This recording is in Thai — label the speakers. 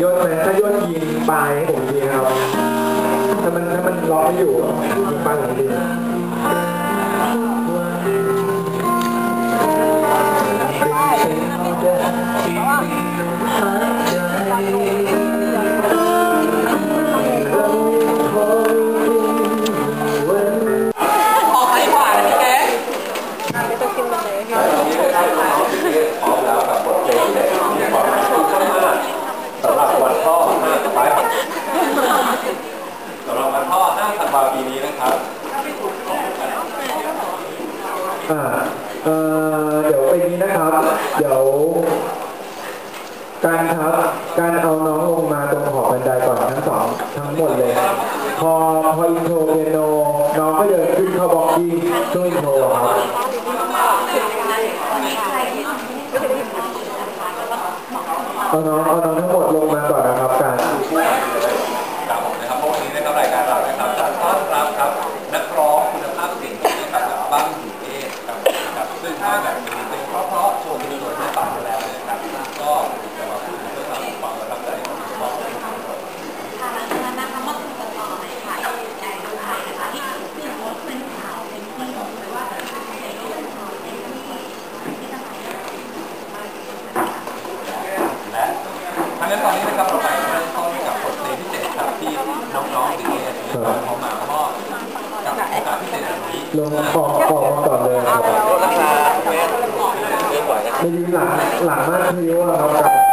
Speaker 1: โยนไหมถ้าโยนยิงปลายให้ผมยีนะครับ ถ้ามันถ้ามันล็อกไม่อยู่ยิงปลายผมที
Speaker 2: อ
Speaker 3: 5ธันวาปีนี้นะครับ
Speaker 1: อ่าเอ่อเดี๋ยวไปนี้นะครับ เดี๋ยว การครับการเอาน้องลงมาตรงขอบบันไดก่อนทั้งสองทั้งหมดเลย พอพออินโทรเปียโนน้องก็เดินขึ้นเข้าบ็อกกิ้ช่วยอินโทรครับเอาน้องเอาน้องทั้งหมดลงมาก่อนนะครับการ
Speaker 3: บ้านหมู่เอครับดับซึ่งถ้าแบบมีเพลงเพราะโชว์มีโดยที่ฟังไปแล้วนะครับก็จะมาพูดถึงเรื่องราวของความประทับใจของคุณพ่อ
Speaker 4: ค่ะหลังจากนั้นนะคะมาคุยกันต่อเลยค่ะใจดูไทยนะคะที่ที่โพสต์เป็นข่าวเป็นที่บอกไว้ว่าในเรื่องของเป็นที่ที่ทำให้เรา
Speaker 3: และนั้นตอนนี้นะครับ
Speaker 1: ลงออกออกมาก่อนเลยครับ
Speaker 2: ราคาแม่เรื่องบ่อยนะ
Speaker 1: ไม่ยืนหลังหลังมากพิ้วอะครับการ